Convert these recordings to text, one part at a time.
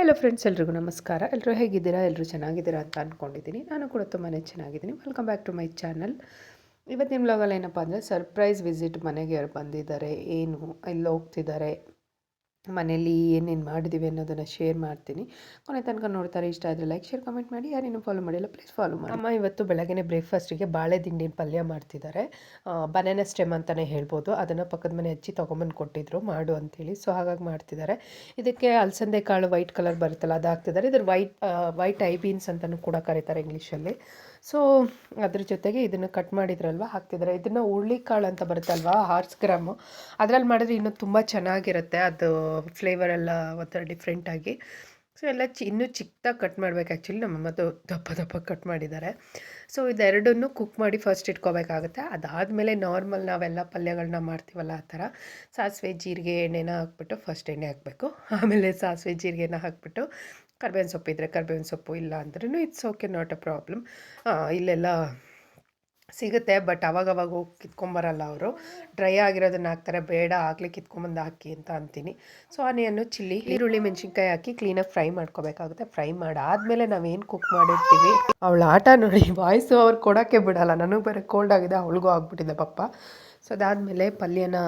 Hello friends ಎಲ್ರಿಗೂ ನಮಸ್ಕಾರ. ಎಲ್ಲರೂ ಹೇಗಿದ್ದೀರಾ? ಎಲ್ಲರೂ ಚೆನ್ನಾಗಿದ್ದೀರಾ ಅಂತ ಅಂದ್ಕೊಂಡಿದ್ದೀನಿ ನಾನು ಕೂಡ ತುಂಬಾ ಚೆನ್ನಾಗಿದ್ದೀನಿ. Welcome back to my channel ಇವತ್ತಿನ ಬ್ಲಾಗಲ್ಲಿ ಏನಪ್ಪ ಅಂದರೆ ಸರ್ಪ್ರೈಸ್ ವಿಸಿಟ್ ಮನೆಗೆ ಅವ್ರು ಬಂದಿದ್ದಾರೆ. ಏನು, ಎಲ್ಲಿ ಹೋಗ್ತಿದ್ದಾರೆ? ಮನೇಲಿ ಏನೇನು ಮಾಡಿದ್ದೀವಿ ಅನ್ನೋದನ್ನು ಶೇರ್ ಮಾಡ್ತೀನಿ. ಕೊನೆ ತನಕ ನೋಡ್ತಾರೆ, ಇಷ್ಟ ಆದರೆ ಲೈಕ್ ಶೇರ್ ಕಮೆಂಟ್ ಮಾಡಿ. ಯಾರೇನು ಫಾಲೋ ಮಾಡಿಲ್ಲ ಪ್ಲೀಸ್ ಫಾಲೋ ಮಾಡಿ. ಅಮ್ಮ ಇವತ್ತು ಬೆಳಗ್ಗೆ ಬ್ರೇಕ್ಫಾಸ್ಟಿಗೆ ಬಾಳೆ ದಿಂಡಿನ ಪಲ್ಯ ಮಾಡ್ತಿದ್ದಾರೆ. ಬನಾನ ಸ್ಟೆಮ್ ಅಂತಲೇ ಹೇಳ್ಬೋದು. ಅದನ್ನು ಪಕ್ಕದ ಮನೆ ಹಚ್ಚಿ ತೊಗೊಂಬಂದು ಕೊಟ್ಟಿದ್ರು, ಮಾಡು ಅಂತೇಳಿ ಸೊ ಹಾಗಾಗಿ ಮಾಡ್ತಿದ್ದಾರೆ. ಇದಕ್ಕೆ ಅಲಸಂದೆ ಕಾಳು ವೈಟ್ ಕಲರ್ ಬರುತ್ತಲ್ಲ ಅದು ಹಾಕ್ತಿದ್ದಾರೆ ಇದ್ರ ವೈಟ್ ವೈಟ್ ಐ ಬೀನ್ಸ್ ಅಂತಲೂ ಕೂಡ ಕರೀತಾರೆ ಇಂಗ್ಲೀಷಲ್ಲಿ ಸೊ ಅದ್ರ ಜೊತೆಗೆ ಇದನ್ನು ಕಟ್ ಮಾಡಿದ್ರಲ್ವ? ಹಾಕ್ತಿದ್ದಾರೆ ಇದನ್ನು ಕಾಳು ಅಂತ ಬರುತ್ತಲ್ವ? ಹಾರ್ಸ್ ಗ್ರಾಮು ಅದರಲ್ಲಿ ಮಾಡಿದ್ರೆ ಇನ್ನೂ ತುಂಬ ಚೆನ್ನಾಗಿರುತ್ತೆ. ಅದು ಫ್ಲೇವರ್ ಎಲ್ಲ ಒಂಥರ ಡಿಫ್ರೆಂಟಾಗಿ ಸೊ ಎಲ್ಲ ಚಿ ಇನ್ನೂ ಚಿಕ್ಕದಾಗಿ ಕಟ್ ಮಾಡಬೇಕು ಆ್ಯಕ್ಚುಲಿ ನಮ್ಮಮ್ಮದು ದಪ್ಪ ದಪ್ಪ ಕಟ್ ಮಾಡಿದ್ದಾರೆ. ಸೊ ಇದೆರಡನ್ನು ಕುಕ್ ಮಾಡಿ ಫಸ್ಟ್ ಇಟ್ಕೋಬೇಕಾಗುತ್ತೆ. ಅದಾದಮೇಲೆ ನಾರ್ಮಲ್ ನಾವೆಲ್ಲ ಪಲ್ಯಗಳನ್ನ ಮಾಡ್ತೀವಲ್ಲ ಆ ಥರ. ಸಾಸಿವೆ, ಜೀರಿಗೆ, ಎಣ್ಣೆನ ಹಾಕ್ಬಿಟ್ಟು ಫಸ್ಟ್ ಎಣ್ಣೆ ಹಾಕಬೇಕು. ಆಮೇಲೆ ಸಾಸಿವೆ, ಜೀರಿಗೆನ ಹಾಕ್ಬಿಟ್ಟು ಕರ್ಬೇವಿನ ಸೊಪ್ಪು ಇದ್ದರೆ ಕರ್ಬೇವಿನ ಸೊಪ್ಪು, ಇಲ್ಲ ಅಂದ್ರೂ it's okay not a problem ಇಲ್ಲೆಲ್ಲ ಸಿಗುತ್ತೆ ಬಟ್ ಅವಾಗವಾಗ ಹೋಗಿ ಕಿತ್ಕೊಂಬರಲ್ಲ ಅವರು. ಡ್ರೈ ಆಗಿರೋದನ್ನ ಹಾಕ್ತಾರೆ, ಬೇಡ, ಆಗಲಿ ಕಿತ್ಕೊಂಬಂದು ಹಾಕಿ ಅಂತ ಅಂತೀನಿ. ಸೊ ಆನಿಯನ್ನು, ಚಿಲ್ಲಿ, ಈರುಳ್ಳಿ, ಮೆಣಸಿನ್ಕಾಯಿ ಹಾಕಿ ಕ್ಲೀನಾಗಿ ಫ್ರೈ ಮಾಡ್ಕೋಬೇಕಾಗುತ್ತೆ. ಫ್ರೈ ಮಾಡಾದಮೇಲೆ ನಾವೇನು ಕುಕ್ ಮಾಡಿರ್ತೀವಿ? ಅವಳ ಆಟ ನೋಡಿ ವಾಯ್ಸು ಅವ್ರು ಕೊಡೋಕ್ಕೆ ಬಿಡಲ್ಲ. ನನಗೆ ಬೇರೆ ಕೋಲ್ಡ್ ಆಗಿದೆ, ಅವಳಿಗೂ ಆಗ್ಬಿಟ್ಟಿದೆ ಪಪ್ಪ. ಸೊ ಅದಾದಮೇಲೆ ಪಲ್ಯನ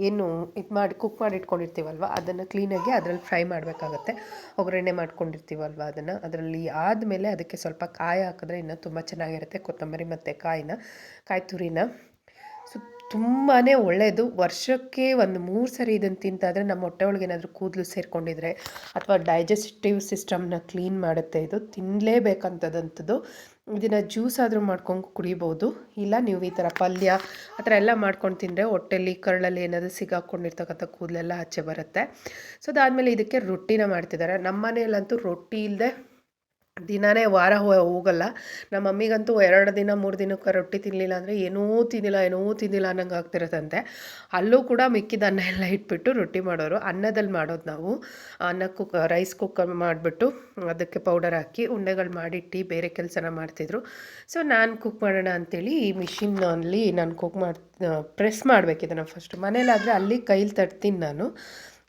ಏನು ಇದು ಮಾಡಿ ಕುಕ್ ಮಾಡಿ ಇಟ್ಕೊಂಡಿರ್ತೀವಲ್ವ, ಅದನ್ನು ಕ್ಲೀನಾಗಿ ಅದರಲ್ಲಿ ಫ್ರೈ ಮಾಡಬೇಕಾಗತ್ತೆ. ಒಗ್ಗರಣೆ ಮಾಡ್ಕೊಂಡಿರ್ತೀವಲ್ವ ಅದನ್ನು. ಅದರಲ್ಲಿ ಆದಮೇಲೆ ಅದಕ್ಕೆ ಸ್ವಲ್ಪ ಕಾಯಿ ಹಾಕಿದ್ರೆ ಇನ್ನೂ ತುಂಬ ಚೆನ್ನಾಗಿರುತ್ತೆ, ಕೊತ್ತಂಬರಿ ಮತ್ತು ಕಾಯಿನ, ಕಾಯಿ ತುರಿನ. ಸೊ ತುಂಬಾ ಒಳ್ಳೆಯದು ವರ್ಷಕ್ಕೆ ಒಂದು ಮೂರು ಸರಿ ಇದನ್ನು ತಿಂತಾದರೆ ನಮ್ಮ ಹೊಟ್ಟೆ ಒಳಗೆ ಏನಾದರೂ ಕೂದಲು ಸೇರಿಕೊಂಡಿದ್ರೆ ಅಥವಾ ಡೈಜೆಸ್ಟಿವ್ ಸಿಸ್ಟಮ್ನ ಕ್ಲೀನ್ ಮಾಡುತ್ತೆ ಇದು ತಿನ್ನಲೇಬೇಕಂತದಂಥದ್ದು ಇದನ್ನು ಜ್ಯೂಸ್ ಆದರೂ ಮಾಡ್ಕೊಂಡು ಕುಡಿಬೋದು. ಇಲ್ಲ ನೀವು ಈ ಥರ ಪಲ್ಯ ಆ ಥರ ಎಲ್ಲ ಮಾಡ್ಕೊಂಡು ತಿಂದರೆ ಹೊಟ್ಟೆಲಿ, ಕರಳಲ್ಲಿ ಏನಾದರೂ ಸಿಗಾಕೊಂಡಿರ್ತಕ್ಕಂಥ ಕೂದಲೆಲ್ಲ ಆಚೆ ಬರುತ್ತೆ. ಸೊ ಅದಾದಮೇಲೆ ಇದಕ್ಕೆ ರೊಟ್ಟಿನ ಮಾಡ್ತಿದ್ದಾರೆ. ನಮ್ಮ ಮನೆಯಲ್ಲಂತೂ ರೊಟ್ಟಿ ಇಲ್ಲದೆ ದಿನವೇ ವಾರ ಹೋಗಲ್ಲ. ನಮ್ಮ ಮಮ್ಮಿಗಂತೂ ಎರಡು ದಿನ, ಮೂರು ದಿನಕ್ಕೆ ರೊಟ್ಟಿ ತಿನ್ನಲಿಲ್ಲ ಅಂದರೆ ಏನೂ ತಿಂದಿಲ್ಲ ಏನೂ ತಿಂದಿಲ್ಲ ಅನ್ನಂಗೆ ಆಗ್ತಿರತ್ತಂತೆ. ಅಲ್ಲೂ ಕೂಡ ಮಿಕ್ಕಿದ ಅನ್ನ ಎಲ್ಲ ಇಟ್ಬಿಟ್ಟು ರೊಟ್ಟಿ ಮಾಡೋರು. ಅನ್ನದಲ್ಲಿ ಮಾಡೋದು ನಾವು. ಅನ್ನ ಕುಕ್ ರೈಸ್ ಕುಕ್ಕರ್ ಮಾಡಿಬಿಟ್ಟು ಅದಕ್ಕೆ ಪೌಡರ್ ಹಾಕಿ ಉಂಡೆಗಳು ಮಾಡಿಟ್ಟು ಬೇರೆ ಕೆಲಸನ ಮಾಡ್ತಿದ್ರು. ಸೊ ನಾನು ಕುಕ್ ಮಾಡೋಣ ಅಂತೇಳಿ ಈ ಮಿಷಿನ್ನಲ್ಲಿ ನಾನು ಕುಕ್ ಮಾಡಿ ಪ್ರೆಸ್ ಮಾಡಬೇಕಿದೆ ನಾನು ಫಸ್ಟ್ ಮನೇಲಾದರೆ ಅಲ್ಲಿ ಕೈಲಿ ತಟ್ತೀನಿ ನಾನು.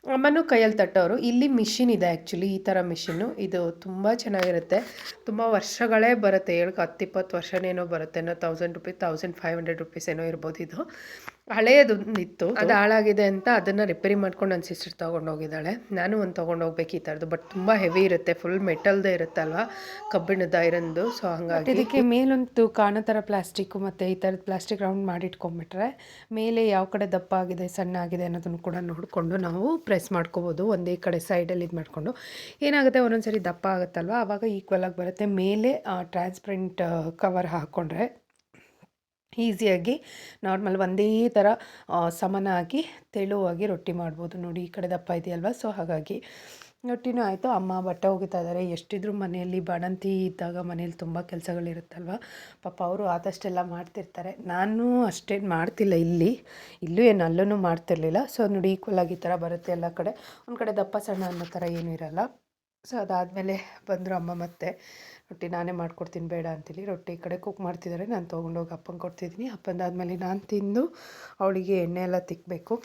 ಅಮ್ಮನೂ ಕೈಯಲ್ಲಿ ತಟ್ಟೋರು. ಇಲ್ಲಿ ಮಿಷಿನ್ ಇದೆ ಆ್ಯಕ್ಚುಲಿ ಈ ಥರ ಮಿಷಿನ್ನು. ಇದು ತುಂಬ ಚೆನ್ನಾಗಿರುತ್ತೆ. ತುಂಬ ವರ್ಷಗಳೇ ಬರುತ್ತೆ. ಹೇಳಕ್ಕೆ ಹತ್ತು ಇಪ್ಪತ್ತು ವರ್ಷನೇನೋ ಬರುತ್ತೆ ಏನೋ thousand rupees thousand five hundred rupees ಏನೋ ಇರ್ಬೋದು ಇದು. ಹಳೆಯದು ಇತ್ತು. ಅದು ಹಾಳಾಗಿದೆ ಅಂತ ಅದನ್ನು ರಿಪೇರಿ ಮಾಡ್ಕೊಂಡು ನನ್ನ ಸಿಸ್ಟರ್ ತೊಗೊಂಡೋಗಿದ್ದಾಳೆ ನಾನು ಒಂದು ತೊಗೊಂಡು ಹೋಗ್ಬೇಕು ಈ ಥರದ್ದು ಬಟ್ ತುಂಬ ಹೆವಿ ಇರುತ್ತೆ ಫುಲ್ ಮೆಟಲ್ದೇ ಇರುತ್ತಲ್ವ? ಕಬ್ಬಿಣದ ಐರನ್ದು ಸೊ ಹಂಗಾಗಿ ಇದಕ್ಕೆ ಮೇಲೊಂದು ಕಾಣೋ ಥರ ಪ್ಲಾಸ್ಟಿಕ್ಕು ಮತ್ತು ಈ ಥರದ ಪ್ಲಾಸ್ಟಿಕ್ ರೌಂಡ್ ಮಾಡಿ ಇಟ್ಕೊಂಡ್ಬಿಟ್ರೆ ಮೇಲೆ ಯಾವ ಕಡೆ ದಪ್ಪ ಆಗಿದೆ ಸಣ್ಣ ಆಗಿದೆ ಅನ್ನೋದನ್ನು ಕೂಡ ನೋಡಿಕೊಂಡು ನಾವು ಪ್ರೆಸ್ ಮಾಡ್ಕೋಬೋದು ಒಂದೇ ಕಡೆ ಸೈಡಲ್ಲಿ ಇದು ಮಾಡಿಕೊಂಡು. ಏನಾಗುತ್ತೆ ಒಂದೊಂದು ಸರಿ ದಪ್ಪ ಆಗುತ್ತಲ್ವ? ಆವಾಗ ಈಕ್ವಲ್ ಆಗಿ ಬರುತ್ತೆ. ಮೇಲೆ ಟ್ರಾನ್ಸ್ಪರೆಂಟ್ ಕವರ್ ಹಾಕ್ಕೊಂಡ್ರೆ ಈಸಿಯಾಗಿ ನಾರ್ಮಲ್ ಒಂದೇ ಥರ ಸಮನಾಗಿ ತೆಳುವಾಗಿ ರೊಟ್ಟಿ ಮಾಡ್ಬೋದು. ನೋಡಿ, ಈ ಕಡೆ ದಪ್ಪ ಇದೆಯಲ್ವ? ಸೊ, ಹಾಗಾಗಿ ರೊಟ್ಟಿನೂ ಆಯಿತು. ಅಮ್ಮ ಬಟ್ಟೆ ಹೋಗಿತಾ ಇದ್ದಾರೆ. ಎಷ್ಟಿದ್ರು ಮನೆಯಲ್ಲಿ ಬಾಣಂತಿ ಇದ್ದಾಗ ಮನೇಲಿ ತುಂಬ ಕೆಲಸಗಳಿರುತ್ತಲ್ವ? ಪಾಪ ಅವರು ಆದಷ್ಟೆಲ್ಲ ಮಾಡ್ತಿರ್ತಾರೆ. ನಾನು ಅಷ್ಟೇನು ಮಾಡ್ತಿಲ್ಲ ಇಲ್ಲಿ. ಇಲ್ಲೂ ಏನು ಅಲ್ಲೂ ಮಾಡ್ತಿರ್ಲಿಲ್ಲ. ಸೊ, ನೋಡಿ, ಈಕ್ವಲ್ ಆಗಿ ಈ ಥರ ಬರುತ್ತೆ ಎಲ್ಲ ಕಡೆ. ಒಂದು ಕಡೆ ದಪ್ಪ ಸಣ್ಣ ಅನ್ನೋ ಥರ ಏನೂ ಇರಲ್ಲ. ಸೊ, ಅದಾದಮೇಲೆ ಬಂದರು ಅಮ್ಮ ಮತ್ತೆ. ರೊಟ್ಟಿ ನಾನೇ ಮಾಡ್ಕೊಡ್ತೀನಿ, ಬೇಡ ಅಂತೇಳಿ ರೊಟ್ಟಿ ಈ ಕಡೆ ಕುಕ್ ಮಾಡ್ತಿದ್ದಾರೆ ನಾನು ತೊಗೊಂಡೋಗಿ ಅಪ್ಪಂಗೆ ಕೊಡ್ತಿದ್ದೀನಿ ಅಪ್ಪಂದಾದಮೇಲೆ ನಾನು ತಿಂದು ಅವಳಿಗೆ ಎಣ್ಣೆ ಎಲ್ಲ ತಿಕ್ಕಬೇಕು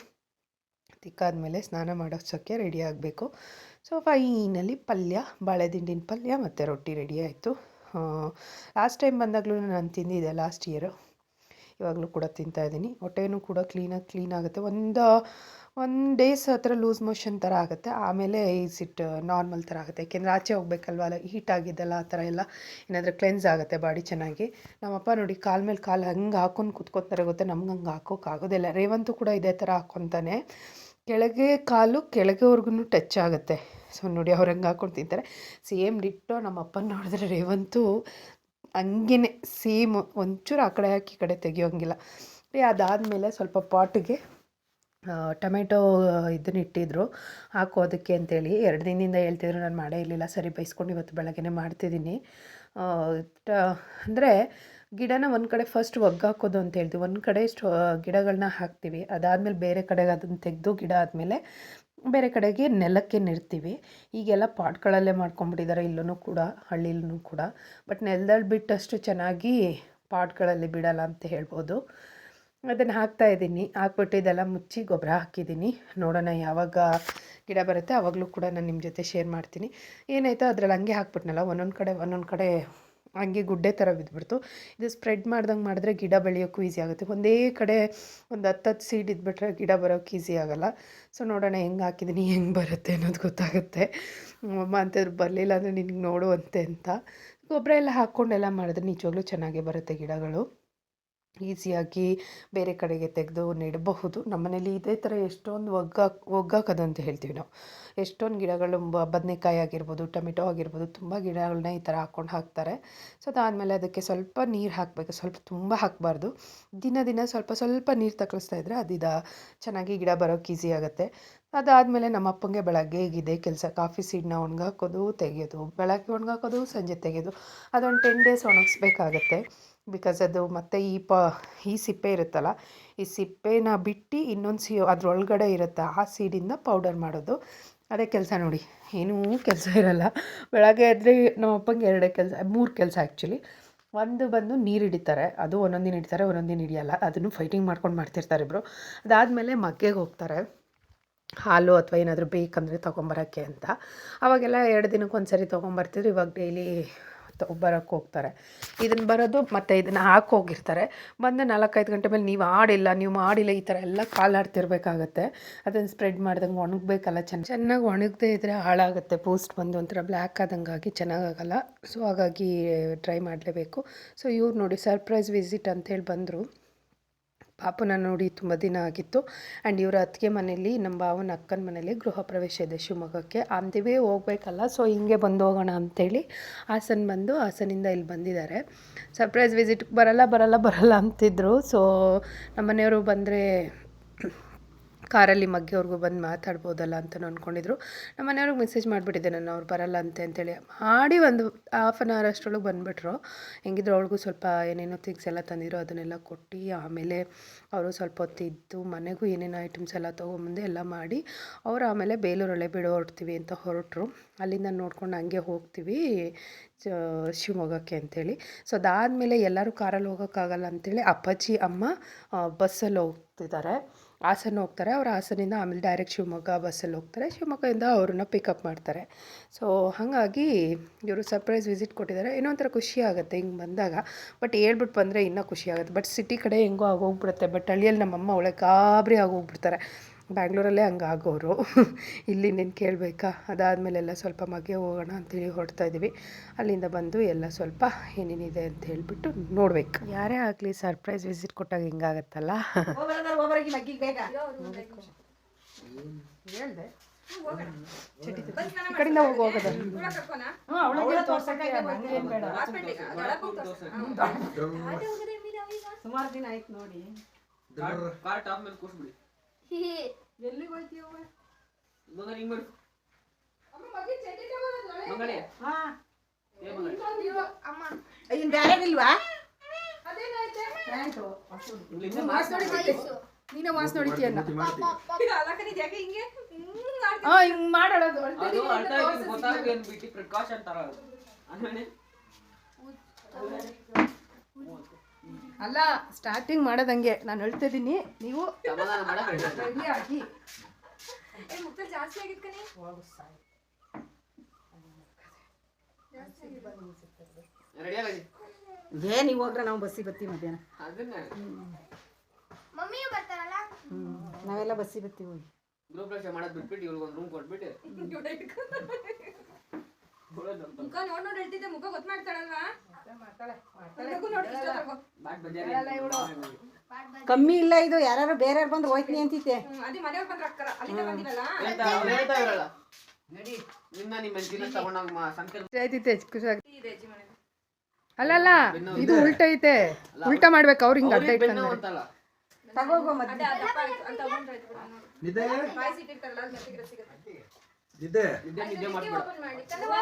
ತಿಕ್ಕಾದ್ಮೇಲೆ ಸ್ನಾನ ಮಾಡೋಸೋಕ್ಕೆ ರೆಡಿ ಆಗಬೇಕು. ಸೊ ಫೈನಲಿ ಪಲ್ಯ, ಬಾಳೆದಿಂಡಿನ ಪಲ್ಯ ಮತ್ತು ರೊಟ್ಟಿ ರೆಡಿ ಆಯಿತು. ಲಾಸ್ಟ್ ಟೈಮ್ ಬಂದಾಗಲೂ ನಾನು ತಿಂದಿದ್ದೆ ಲಾಸ್ಟ್ ಇಯರು ಇವಾಗಲೂ ಕೂಡ ತಿಂತಾಯಿದ್ದೀನಿ ಹೊಟ್ಟೆನೂ ಕೂಡ ಕ್ಲೀನಾಗಿ ಕ್ಲೀನ್ ಆಗುತ್ತೆ. ಒಂದು ಒನ್ ಡೇಸ್ ಹತ್ರ ಲೂಸ್ ಮೋಷನ್ ಥರ ಆಗುತ್ತೆ. ಆಮೇಲೆ ಈಸ್ ಇಟ್ ನಾರ್ಮಲ್ ಥರ ಆಗುತ್ತೆ. ಯಾಕೆಂದರೆ ಆಚೆ ಹೋಗ್ಬೇಕಲ್ವ? ಅಲ್ಲ ಹೀಟ್ ಆಗಿದ್ದಲ್ಲ ಆ ಥರ ಎಲ್ಲ ಏನಾದರೂ ಕ್ಲೆನ್ಸ್ ಆಗುತ್ತೆ ಬಾಡಿ ಚೆನ್ನಾಗಿ. ನಮ್ಮಪ್ಪ ನೋಡಿ ಕಾಲ ಮೇಲೆ ಕಾಲು ಹಂಗೆ ಹಾಕೊಂಡು ಕುತ್ಕೊತಾರೆ ಗೊತ್ತೆ? ನಮ್ಗೆ ಹಂಗೆ ಹಾಕೋಕ್ಕಾಗೋದಿಲ್ಲ ರೇವಂತು ಕೂಡ ಇದೇ ಥರ ಹಾಕ್ಕೊತಾನೆ ಕೆಳಗೆ ಕಾಲು ಕೆಳಗೆವರೆಗೂ ಟಚ್ ಆಗುತ್ತೆ. ಸೊ ನೋಡಿ ಅವ್ರು ಹಂಗೆ ಹಾಕೊಂಡು ತಿಂತಾರೆ. ಸೇಮ್ ಡಿಟ್ಟೋ ನಮ್ಮ ಅಪ್ಪನ ನೋಡಿದ್ರೆ ರೇವಂತು ಹಂಗೇ ಸೇಮ್ ಒಂಚೂರು ಆ ಕಡೆ ಹಾಕಿ ಈ ಕಡೆ ತೆಗಿಯೋಂಗಿಲ್ಲ. ಅದಾದಮೇಲೆ ಸ್ವಲ್ಪ ಪಾಟಿಗೆ ಟೊಮೆಟೊ ಇದನ್ನ ಇಟ್ಟಿದ್ರು. ಹಾಕೋದಕ್ಕೆ ಅಂತೇಳಿ. ಎರಡು ದಿನದಿಂದ ಹೇಳ್ತಿದ್ರು, ನಾನು ಮಾಡೇ ಇರಲಿಲ್ಲ. ಸರಿ ಬೈಸ್ಕೊಂಡು ಇವತ್ತು ಬೆಳಗ್ಗೆ ಮಾಡ್ತಿದ್ದೀನಿ. ಅಂದರೆ ಗಿಡನ ಒಂದು ಕಡೆ ಫಸ್ಟ್ ಒಗ್ಗಾಕೋದು ಅಂತ ಹೇಳ್ತೀವಿ. ಒಂದು ಕಡೆ ಸ್ಟೋ ಗಿಡಗಳನ್ನ ಹಾಕ್ತೀವಿ. ಅದಾದಮೇಲೆ ಬೇರೆ ಕಡೆಗೆ ಅದನ್ನು ತೆಗೆದು ಗಿಡ ಆದಮೇಲೆ ಬೇರೆ ಕಡೆಗೆ ನೆಲಕ್ಕೆ ನೆಡ್ತೀವಿ. ಈಗೆಲ್ಲ ಪಾಟ್ಗಳಲ್ಲೇ ಮಾಡ್ಕೊಂಡ್ಬಿಟ್ಟಿದ್ದಾರೆ ಇಲ್ಲೂ ಕೂಡ ಹಳ್ಳಿಲೂ ಕೂಡ. ಬಟ್ ನೆಲದಲ್ಲಿ ಬಿಟ್ಟಷ್ಟು ಚೆನ್ನಾಗಿ ಪಾಟ್ಗಳಲ್ಲಿ ಬಿಡಲ್ಲ ಅಂತ ಹೇಳ್ಬೋದು. ಅದನ್ನು ಹಾಕ್ತಾಯಿದ್ದೀನಿ ಹಾಕ್ಬಿಟ್ಟು ಇದೆಲ್ಲ ಮುಚ್ಚಿ ಗೊಬ್ಬರ ಹಾಕಿದ್ದೀನಿ. ನೋಡೋಣ ಯಾವಾಗ ಗಿಡ ಬರುತ್ತೆ ಆವಾಗಲೂ ಕೂಡ ನಾನು ನಿಮ್ಮ ಜೊತೆ ಶೇರ್ ಮಾಡ್ತೀನಿ. ಏನಾಯಿತು ಅದ್ರಲ್ಲಿ ಹಂಗೆ ಹಾಕ್ಬಿಟ್ನಲ್ಲ, ಒಂದೊಂದು ಕಡೆ ಒಂದೊಂದು ಕಡೆ ಹಂಗೆ ಗುಡ್ಡೆ ಥರ ಬಿದ್ದುಬಿಡ್ತು ಇದು ಸ್ಪ್ರೆಡ್ ಮಾಡ್ದಂಗೆ ಮಾಡಿದ್ರೆ ಗಿಡ ಬೆಳೆಯೋಕ್ಕೂ ಈಸಿ ಆಗುತ್ತೆ. ಒಂದೇ ಕಡೆ ಒಂದು ಹತ್ತು ಹತ್ತು ಸೀಡ್ ಇದ್ಬಿಟ್ರೆ ಗಿಡ ಬರೋಕ್ಕೆ ಈಸಿ ಆಗೋಲ್ಲ. ಸೊ ನೋಡೋಣ ಹೆಂಗೆ ಹಾಕಿದ್ದೀನಿ ಹೆಂಗೆ ಬರುತ್ತೆ ಅನ್ನೋದು ಗೊತ್ತಾಗುತ್ತೆ. ಅಮ್ಮ ಅಂತಂದ್ರೆ, ಬರಲಿಲ್ಲ ಅಂದರೆ ನಿನಗೆ ನೋಡುವಂತೆ ಅಂತ. ಗೊಬ್ಬರ ಎಲ್ಲ ಹಾಕ್ಕೊಂಡೆಲ್ಲ ಮಾಡಿದ್ರೆ ನಿಜವಾಗ್ಲೂ ಚೆನ್ನಾಗೇ ಬರುತ್ತೆ ಗಿಡಗಳು. ಈಸಿಯಾಗಿ ಬೇರೆ ಕಡೆಗೆ ತೆಗೆದು ನೆಡಬಹುದು. ನಮ್ಮನೇಲಿ ಇದೇ ಥರ ಎಷ್ಟೊಂದು ಒಗ್ಗಾಕ್ ಒಗ್ಗಾಕೋದು ಅಂತ ಹೇಳ್ತೀವಿ ನಾವು. ಎಷ್ಟೊಂದು ಗಿಡಗಳು ಬದನೆಕಾಯಿ ಆಗಿರ್ಬೋದು, ಟೊಮೆಟೊ ಆಗಿರ್ಬೋದು, ತುಂಬ ಗಿಡಗಳನ್ನ ಈ ಥರ ಹಾಕ್ಕೊಂಡು ಹಾಕ್ತಾರೆ. ಸೊ, ಅದಾದಮೇಲೆ ಅದಕ್ಕೆ ಸ್ವಲ್ಪ ನೀರು ಹಾಕಬೇಕು. ಸ್ವಲ್ಪ ತುಂಬ ಹಾಕಬಾರ್ದು. ದಿನ ದಿನ ಸ್ವಲ್ಪ ಸ್ವಲ್ಪ ನೀರು ತಕಳಿಸ್ತಾ ಇದ್ದರೆ ಅದಿದ ಚೆನ್ನಾಗಿ ಗಿಡ ಬರೋಕ್ಕೆ ಈಸಿ ಆಗುತ್ತೆ. ಅದಾದಮೇಲೆ ನಮ್ಮ ಅಪ್ಪಂಗೆ ಬೆಳಗ್ಗೆ ಹೇಗಿದೆ ಕೆಲಸ. ಕಾಫಿ ಸೀಡ್ನ ಒಣಗಾಕೋದು, ತೆಗೆಯೋದು, ಬೆಳಗ್ಗೆ ಒಣಗಾಕೋದು, ಸಂಜೆ ತೆಗೆಯೋದು. ಅದೊಂದು ಟೆನ್ ಡೇಸ್ ಒಣಗಿಸ್ಬೇಕಾಗತ್ತೆ. ಬಿಕಾಸ್ ಅದು ಮತ್ತೆ ಈ ಪ, ಈ ಸಿಪ್ಪೆ ಇರುತ್ತಲ್ಲ, ಈ ಸಿಪ್ಪೆನ ಬಿಟ್ಟು ಇನ್ನೊಂದು ಸಿ, ಅದ್ರೊಳಗಡೆ ಇರುತ್ತೆ ಆ ಸೀಡಿಂದ ಪೌಡರ್ ಮಾಡೋದು. ಅದೇ ಕೆಲಸ ನೋಡಿ, ಏನೂ ಕೆಲಸ ಇರಲ್ಲ. ಬೆಳಗ್ಗೆ ಆದರೆ ನಮ್ಮ ಅಪ್ಪಂಗೆ ಎರಡೇ ಕೆಲಸ, ಮೂರು ಕೆಲಸ ಆ್ಯಕ್ಚುಲಿ ಒಂದು ಬಂದು ನೀರು ಹಿಡಿತಾರೆ, ಅದು ಒಂದೊಂದಿನ ದಿನ ಹಿಡಿತಾರೆ ಒಂದೊಂದಿನ ದಿನ ಹಿಡಿಯಲ್ಲ. ಅದನ್ನು ಫೈಟಿಂಗ್ ಮಾಡ್ಕೊಂಡು ಮಾಡ್ತಿರ್ತಾರೆ ಇಬ್ಬರು ಅದಾದಮೇಲೆ ಮಗ್ಗೆಗೆ ಹೋಗ್ತಾರೆ. ಹಾಲು ಅಥವಾ ಏನಾದರೂ ಬೇಕಂದರೆ ತೊಗೊಂಬರೋಕ್ಕೆ ಅಂತ. ಅವಾಗೆಲ್ಲ ಎರಡು ದಿನಕ್ಕೆ ಒಂದು ಸರಿ ತೊಗೊಂಬರ್ತಿದ್ರು, ಇವಾಗ ಡೈಲಿ ಬರೋಕ್ಕೆ ಹೋಗ್ತಾರೆ. ಇದನ್ನು ಬರೋದು ಮತ್ತು ಇದನ್ನು ಹಾಕೋಗಿರ್ತಾರೆ ಬಂದು ನಾಲ್ಕೈದು ಗಂಟೆ ಮೇಲೆ ನೀವು ಆಡಿಲ್ಲ, ನೀವು ಮಾಡಿಲ್ಲ, ಈ ಥರ ಎಲ್ಲ ಕಾಲಾಡ್ತಿರ್ಬೇಕಾಗತ್ತೆ ಅದನ್ನು ಸ್ಪ್ರೆಡ್ ಮಾಡ್ದಂಗೆ ಒಣಗಬೇಕಲ್ಲ ಚೆನ್ನ, ಚೆನ್ನಾಗಿ ಒಣಗದೇ ಇದ್ದರೆ ಹಾಳಾಗುತ್ತೆ. ಪೋಸ್ಟ್ ಬಂದು ಒಂಥರ ಬ್ಲ್ಯಾಕ್ ಆದಂಗಾಗಿ ಚೆನ್ನಾಗಾಗಲ್ಲ. ಸೊ ಹಾಗಾಗಿ ಟ್ರೈ ಮಾಡಲೇಬೇಕು. ಸೊ ಇವ್ರು ನೋಡಿ ಸರ್ಪ್ರೈಸ್ ವಿಸಿಟ್ ಅಂತೇಳಿ ಬಂದರು. ಪಾಪುನ ನೋಡಿ ತುಂಬ ದಿನ ಆಗಿತ್ತು. ಆ್ಯಂಡ್ ಇವರ ಅತ್ತಿಗೆ ಮನೇಲಿ ನಮ್ಮ ಭಾವನ ಅಕ್ಕನ ಮನೇಲಿ ಗೃಹ ಪ್ರವೇಶ ಇದೆ ಶಿವಮೊಗ್ಗಕ್ಕೆ. ಅಂದಿವೇ ಹೋಗ್ಬೇಕಲ್ಲ ಸೊ ಹಿಂಗೆ ಬಂದು ಹೋಗೋಣ ಅಂಥೇಳಿ ಹಾಸನ ಬಂದು ಹಾಸನಿಂದ ಇಲ್ಲಿ ಬಂದಿದ್ದಾರೆ. ಸರ್ಪ್ರೈಸ್ ವಿಸಿಟ್ ಬರಲ್ಲ ಬರಲ್ಲ ಬರಲ್ಲ ಅಂತಿದ್ರು. ಸೊ ನಮ್ಮ ಮನೆಯವರು ಬಂದರೆ ಕಾರಲ್ಲಿ ಮಗ್ಗೆವ್ರಿಗೂ ಬಂದು ಮಾತಾಡ್ಬೋದಲ್ಲ ಅಂತ ಅಂದ್ಕೊಂಡಿದ್ರು ನಮ್ಮ ಮನೆಯವ್ರಿಗೆ ಮೆಸೇಜ್ ಮಾಡಿಬಿಟ್ಟಿದ್ದೆ ನಾನು ಅವ್ರು ಬರಲ್ಲ ಅಂತೆ ಅಂತೇಳಿ. ಮಾಡಿ ಒಂದು ಹಾಫ್ ಆನ್ ಅವರ್ ಅಷ್ಟರೊಳಗೆ ಬಂದುಬಿಟ್ರು. ಹೆಂಗಿದ್ರು ಅವ್ರಿಗೂ ಸ್ವಲ್ಪ ಏನೇನೋ ಥಿಂಗ್ಸ್ ಎಲ್ಲ ತಂದಿದ್ರು, ಅದನ್ನೆಲ್ಲ ಕೊಟ್ಟು ಆಮೇಲೆ ಅವರು ಸ್ವಲ್ಪ ಹೊತ್ತಿದ್ದು, ಮನೆಗೂ ಏನೇನು ಐಟಮ್ಸ್ ಎಲ್ಲ ತೊಗೊಂಬಂದು ಎಲ್ಲ ಮಾಡಿ, ಅವರು ಆಮೇಲೆ ಬೇಲೂರಲ್ಲೇ ಬಿಡೋ ಹೊರಡ್ತೀವಿ ಅಂತ ಹೊರಟರು. ಅಲ್ಲಿಂದ ನೋಡ್ಕೊಂಡು ಹಂಗೆ ಹೋಗ್ತೀವಿ ಶಿವಮೊಗ್ಗಕ್ಕೆ ಅಂಥೇಳಿ ಸೊ ಅದಾದಮೇಲೆ ಎಲ್ಲರೂ ಕಾರಲ್ಲಿ ಹೋಗೋಕ್ಕಾಗಲ್ಲ ಅಂಥೇಳಿ ಅಪ್ಪಾಜಿ, ಅಮ್ಮ ಬಸ್ಸಲ್ಲಿ ಹೋಗ್ತಿದ್ದಾರೆ. ಹಾಸನ ಹೋಗ್ತಾರೆ, ಅವ್ರು ಹಾಸನಿಂದ ಆಮೇಲೆ ಡೈರೆಕ್ಟ್ ಶಿವಮೊಗ್ಗ ಬಸ್ಸಲ್ಲಿ ಹೋಗ್ತಾರೆ. ಶಿವಮೊಗ್ಗದಿಂದ ಅವ್ರನ್ನ ಪಿಕಪ್ ಮಾಡ್ತಾರೆ. ಸೊ ಹಾಗಾಗಿ ಇವರು ಸರ್ಪ್ರೈಸ್ ವಿಸಿಟ್ ಕೊಟ್ಟಿದ್ದಾರೆ. ಏನೋ ಒಂಥರ ಖುಷಿ ಆಗುತ್ತೆ ಹಿಂಗೆ ಬಂದಾಗ. ಬಟ್ ಹೇಳ್ಬಿಟ್ಟು ಬಂದರೆ ಇನ್ನೂ ಖುಷಿ ಆಗುತ್ತೆ. ಬಟ್ ಸಿಟಿ ಕಡೆ ಹೆಂಗೋ ಆಗೋಗ್ಬಿಡುತ್ತೆ. ಬಟ್ ಹಳ್ಳಿಯಲ್ಲಿ ನಮ್ಮಮ್ಮ ಒಳ್ಳೆ ಗಾಬರಿ ಆಗೋಗ್ಬಿಡ್ತಾರೆ. ಬ್ಯಾಂಗ್ಳೂರಲ್ಲೇ ಹಂಗೆ ಆಗೋರು ಇಲ್ಲಿ ನೀನು ಕೇಳಬೇಕಾ? ಅದಾದಮೇಲೆಲ್ಲ ಸ್ವಲ್ಪ ಮಗೆ ಹೋಗೋಣ ಅಂತೇಳಿ ಹೊರಡ್ತಾ ಇದ್ದೀವಿ. ಅಲ್ಲಿಂದ ಬಂದು ಎಲ್ಲ ಸ್ವಲ್ಪ ಏನೇನಿದೆ ಅಂತ ಹೇಳ್ಬಿಟ್ಟು ನೋಡಬೇಕು. ಯಾರೇ ಆಗಲಿ ಸರ್ಪ್ರೈಸ್ ವಿಸಿಟ್ ಕೊಟ್ಟಾಗ ಹಿಂಗಾಗತ್ತಲ್ಲ? ಈ ಕಡೆಯಿಂದ ಹೋಗಿ ಹೋಗೋದು. ಸುಮಾರು ದಿನ ಆಯ್ತು ನೋಡಿ. ಎಲ್ಲಿಗೆ ಹೋಯ್ತೀಯವ್ವ ಮಂಗನಿ ಹಿಂಗ್ ಮಾಡು ಮಂಗನಿ ಹಾ. ಏ ಇನ್ ಬೇರೆ ಇಲ್ವಾ? ಇಲ್ಲಿಂದ ನೀನೇ ವಾಸ್ ನೋಡಿತೀಯಲ್ಲ ಹಿಂಗೆ? ಹಾಂ ಹಿಂಗೆ ಅದು ಅರ್ಥ ಆಯ್ತು ಗೊತ್ತಾಗ ಬಿಟ್ಟು ಪ್ರಿಕಾಷನ್ ತರ ಅದು. ಆಮೇಲೆ ಅಲ್ಲ ಸ್ಟಾರ್ಟಿಂಗ್ ಮಾಡೋದಂಗೆ. ನಾನು ಹೇಳ್ತಿದ್ದೀನಿ ನೀವು. ರೆಡಿ ಆಗಿ. Ready ಆಗದಿ? ಏ ನೀವು ಹೋಗ್ರೆ ನಾವು ಬಸ್ಸಿಗೆ ಬರ್ತೀವಿ ಮಧ್ಯಾಹ್ನ. ನಾವೆಲ್ಲ ಬಸ್ಸಿಗೆ ಬರ್ತೀವಿ ಹೋಗಿ. ಗ್ರೂಪ್ ರಕ್ಷೆ ಮಾಡೋದ್ ಬಿಟ್ಬಿಟ್ಟು ಇವ್ರಿಗೆ ಒಂದು ರೂಮ್ ಕೊಟ್ಬಿಟ್ಟು. ಮುಖ ನೋಡ್ ನೋಡ್ ಹೇಳ್ತಿದ್ದೆ ಮುಖ ಗೊತ್ತ ಮಾಡ್ತಾಳಲ್ವಾ? ಕಮ್ಮಿ ಇಲ್ಲ ಇದು ಯಾರು ಬೇರೆ ಬಂದು ಹೋಯ್ತೀನಿ ಖುಷಿ ಅಲ್ಲಲ್ಲ ಇದು ಉಲ್ಟ ಐತೆ. ಉಲ್ಟ ಮಾಡ್ಬೇಕು ಅವ್ರು ಹಿಂಗೆ ಅಡ್ಡ ಇದೆ ಇದೆ ಇಟ್ಕೊಂಡ್ರೆ ತಗೋಗೋ ಮತ್ತೆ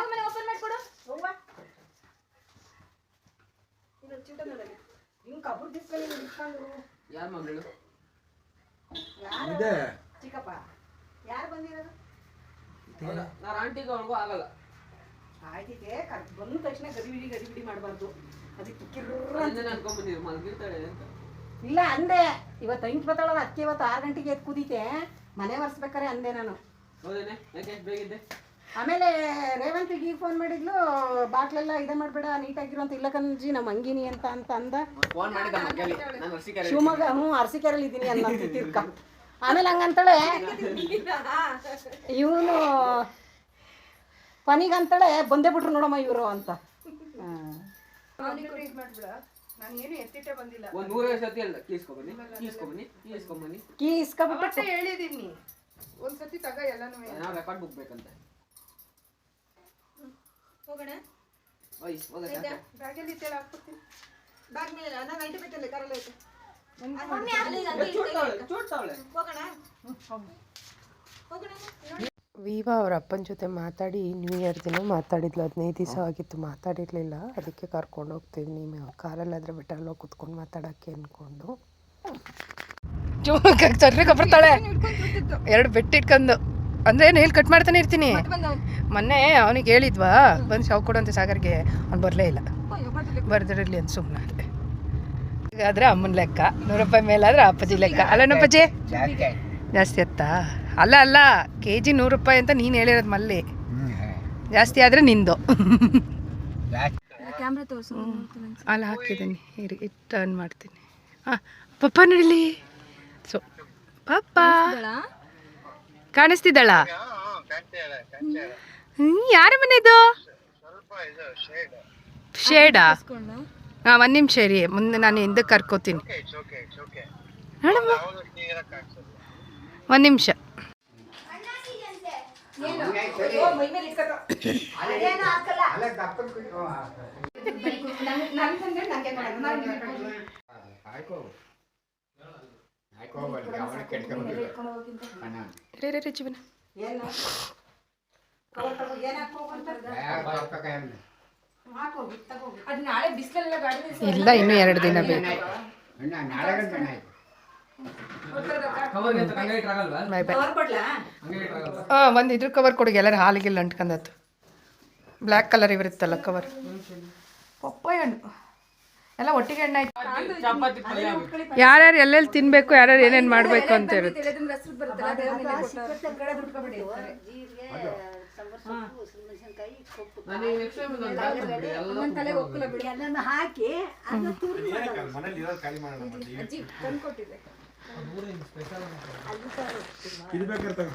ಮನೆ ಓಪನ್ ಮಾಡ್ಕೊಡು. ಆಯ್ತು ಯಾರ ಮಗಳು? ಚಿಕ್ಕಪ್ಪ. ಯಾರು ಬಂದಿರೋದು? ನಾನು ಆಂಟಿಗೆ ಅವ್ರಿಗೂ ಆಗಲ್ಲ. ಆಯ್ತಿದೆ ಕರ್- ಬಂದ ತಕ್ಷಣ ಗಡಿಬಿಡಿ ಗದಿಬಿಡಿ ಮಾಡಬಾರ್ದು. ಅದಕ್ಕೆ ಕಿರ್ರ ಅದನ್ನೇ ಅನ್ಕೊಂಡ್ ಬಂದಿದ್ರು ಮಲ್ಗಿರ್ತಾಳೆ ಅಂತ. ಇಲ್ಲ ಅಂದೆ. ಇವತ್ತು ಐಂಟ್ ಬತ್ತಾಳಲ್ಲ ಅದಕ್ಕೆ ಇವತ್ತು ಆರು ಗಂಟೆಗೆ ಎದ್ದು ಕುದೀತೆ. ಮನೆ ಒರೆಸ್ಬೇಕಾರೆ ಅಂದೆ ನಾನು. ಹೌದೇನೆ? ಯಾಕೆ? ಬೇಗಿದ್ದೆ ಆಮೇಲೆ ರೇವಂತಿಗೆ ಫೋನ್ ಮಾಡಿದ್ಲು ಬಾಕ್ಲೆಲ್ಲ ಇದೆ ಮಾಡಬೇಡ ನೀಟಾಗಿರು ಅಂತ ಇಲ್ಲ ಕಣಜಿ ನಮ್ಮ ಅಂಗಿನಿ ಅಂತ ಅಂತ ಅಂದ. ಫೋನ್ ನಾನು ಅರ್ಸಿಕೆರೆ ಶಿವಮೊಗ್ಗ ಹ್ಞೂ ಅರಸೀಕೆರೆಯಲ್ಲಿ ಇದ್ದೀನಿ ಅನ್ನಂತ ತಿರ್ಕ ಆಮೇಲೆ ಹಂಗಂತಾಳೆ ಇವನು ಕೊನಿಗಂತಾಳೆ ಬಂದೇ ಬಿಟ್ರು ನೋಡಮ್ಮ ಇವರು ಅಂತ. ಹೇಳಿದೀನಿ. ಒಂದ್ಸತಿ ತಗ ಎಲ್ಲಾನು. ರೆಕಾರ್ಡ್ ಬುಕ್ ಬೇಕಂತೆ. ಹೋಗೋಣ? ಬ್ಯಾಗಲ್ಲಿ ಹಾಕ್ಬಿಡ್ತೀನಿ. ಬ್ಯಾಗ್ ಮೇಲೆ ನಾನು ಬಿಟ್ಟಲ್ಲಿ ಕರಲ್ಲ ಐತೆ ವಿವಾ ಅವ್ರ ಅಪ್ಪನ ಜೊತೆ ಮಾತಾಡಿ ನ್ಯೂ ಇಯರ್ ದಿನ ಮಾತಾಡಿದ್ಲು. ಹದಿನೈದು ದಿವಸ ಆಗಿತ್ತು ಮಾತಾಡಿರಲಿಲ್ಲ. ಅದಕ್ಕೆ ಕರ್ಕೊಂಡು ಹೋಗ್ತೀವಿ ನೀವು ಕಾರಲ್ಲಾದರೆ ಬೆಟರ್లో ಕುತ್ಕೊಂಡು ಮಾತಾಡೋಕ್ಕೆ ಅಂದ್ಕೊಂಡು ಚರ್ರಿಗೆ ಬರ್ತಾಳೆ. ಎರಡು ಬೆಟ್ಟಿಟ್ಕೊಂಡು ಅಂದರೆ ನೇಲ್ ಕಟ್ ಮಾಡ್ತಾನೆ ಇರ್ತೀನಿ. ಮೊನ್ನೆ ಅವನಿಗೆ ಹೇಳಿದ್ವಾ ಬಂದು ಶಾವ್ ಕೊಡು ಅಂತ ಸಾಗರ್ಗೆ. ಅವ್ನು ಬರಲೇ ಇಲ್ಲ. ಬರ್ದಿರಲಿ ಅಂತ ಸುಮ್ಮನೆ ಈಗಾದ್ರೆ ಅಮ್ಮನ ಲೆಕ್ಕ ನೂರು ರೂಪಾಯಿ ಮೇಲಾದ್ರೆ ಅಪ್ಪಾಜಿ ಲೆಕ್ಕ. ಅಲ್ಲನಪ್ಪಾಜಿ ಜಾಸ್ತಿ ಅತ್ತಾ ಅಲ್ಲ ಅಲ್ಲ ಕೆ ಜಿ ನೂರು ರೂಪಾಯಿ ಅಂತ ನೀನು ಹೇಳಿರೋದು ಮಲ್ಲಿ. ಜಾಸ್ತಿ ಆದರೆ ನಿಂದು. ಅಲ್ಲಿ ಹಾಕಿದ್ದೀನಿ. ಇರಿ ಇಟ್ಟು ಟರ್ನ್ ಮಾಡ್ತೀನಿ. ಹಾಂ ಪಪ್ಪ ನಡೀಲಿ. ಸೊ ಪಪ್ಪ. ಕಾಣಿಸ್ತಿದ್ದಾಳ? ಯಾರ ಯಾರ ಮನೆದು ಶೇಡಾ? ಹಾಂ ಒಂದು ನಿಮಿಷ ಇರಿ ಮುಂದೆ ನಾನು ಹಿಂದೆ ಕರ್ಕೋತೀನಿ. ನೋಡಮ್ಮ ಒಂದು ನಿಮಿಷ ರೇ ರೇ ರೇ ಜೀವನ ಏನು ಕವರ್ ತಗೋ ಏನು ಹಾಕೋಗಂತ ಹಾಕೋಗಿ ತಗೋಗಿ ಇಲ್ಲ ಇನ್ನೂ ಎರಡು ದಿನ ಬೇಕು. ಬಾಯ್ ಬಾಯ್ ಹಾಂ ಒಂದು ಇದ್ರ ಕವರ್ ಕೊಡಿ ಎಲ್ಲರೂ ಹಾಲಿಗೆಲ್ಲ ಅಂಟ್ಕೊಂಡತ್ತು ಬ್ಲ್ಯಾಕ್ ಕಲರ್ ಇವರಿತ್ತಲ್ಲ ಕವರ್. ಪಪ್ಪಾಯ ಹಣ್ಣು ಎಲ್ಲ ಒಟ್ಟಿಗೆ ಎಣ್ಣೆ ಯಾರ್ಯಾರು ಎಲ್ಲೆಲ್ಲಿ ತಿನ್ಬೇಕು ಯಾರ್ಯಾರು ಏನೇನು ಮಾಡಬೇಕು ಅಂತ ಹೇಳುತ್ತೆ ಹಾಕಿ